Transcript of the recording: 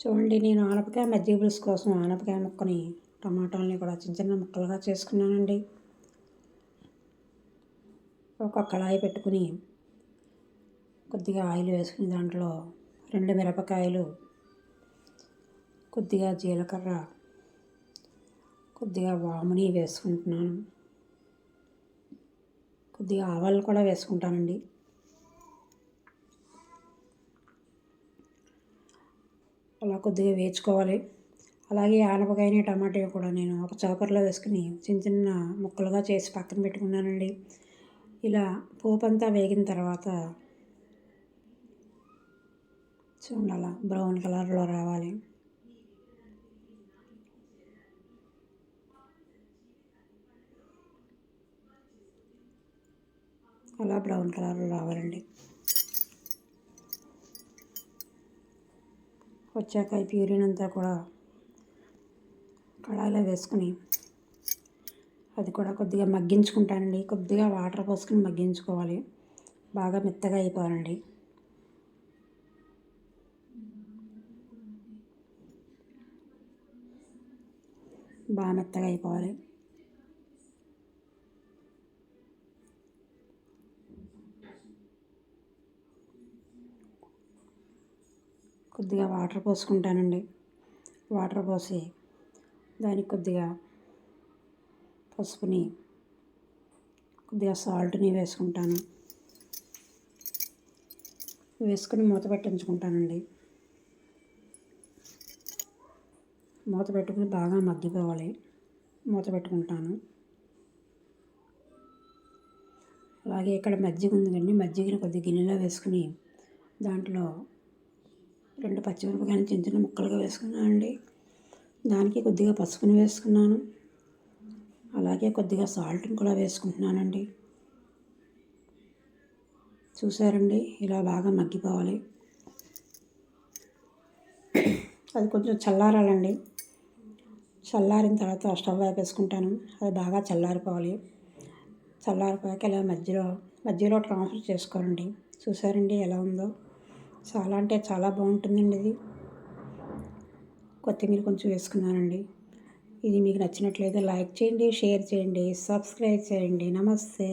చూడండి నేను ఆనపకాయ మజ్జిగ పులుసు కోసం ఆనపకాయ ముక్కని టమాటాలని కూడా చిన్న చిన్న ముక్కలుగా చేసుకున్నానండి. ఒక కళాయి పెట్టుకుని కొద్దిగా ఆయిల్ వేసుకుని దాంట్లో రెండు మిరపకాయలు కొద్దిగా జీలకర్ర కొద్దిగా వాముని వేసుకుంటున్నాను. కొద్దిగా ఆవాలు కూడా వేసుకుంటానండి. అలా కొద్దిగా వేయించుకోవాలి. అలాగే ఆనపకాయని టమాటా కూడా నేను ఒక చాపర్లో వేసుకుని చిన్న చిన్న ముక్కలుగా చేసి పక్కన పెట్టుకున్నానండి. ఇలా పోపు అంతా వేగిన తర్వాత చూడండి అలా బ్రౌన్ కలర్లో రావాలి. అలా బ్రౌన్ కలర్లో రావాలండి. వచ్చాక ఈ ప్యూరిన్ అంతా కూడా కళాయిలో వేసుకుని అది కూడా కొద్దిగా మగ్గించుకుంటానండి. కొద్దిగా వాటర్ పోసుకుని మగ్గించుకోవాలి. బాగా మెత్తగా అయిపోవాలండి. బాగా మెత్తగా అయిపోవాలి. కొద్దిగా వాటర్ పోసుకుంటానండి. వాటర్ పోసి దానికి కొద్దిగా పసుపుని కొద్దిగా సాల్ట్ని వేసుకుంటాను. వేసుకుని మూత పెట్టించుకుంటానండి. మూత పెట్టుకుని బాగా మగ్గిపోవాలి. మూత పెట్టుకుంటాను. అలాగే ఇక్కడ మజ్జిగ ఉంది కండి మజ్జిగని కొద్దిగా గిన్నెలో వేసుకుని దాంట్లో రెండు పచ్చిమిరపకాయలు చిన్న చిన్న ముక్కలుగా వేసుకున్నానండి. దానికి కొద్దిగా పసుపుని వేసుకున్నాను. అలాగే కొద్దిగా సాల్ట్ని కూడా వేసుకుంటున్నానండి. చూసారండి? ఇలా బాగా మగ్గిపోవాలి. అది కొంచెం చల్లారాలండి. చల్లారిన తర్వాత స్టవ్ వేపేసుకుంటాను అది బాగా చల్లారిపోవాలి. చల్లారిపోయాక ఇలా మధ్యలో మధ్యలో ట్రాన్స్ఫర్ చేసుకోరండి చూసారండి ఎలా ఉందో? చాలా అంటే చాలా బాగుంటుందండి ఇది. కొత్తిమీర కొంచెం వేసుకున్నానండి. ఇది మీకు నచ్చినట్లయితే లైక్ చేయండి షేర్ చేయండి సబ్స్క్రైబ్ చేయండి. నమస్తే.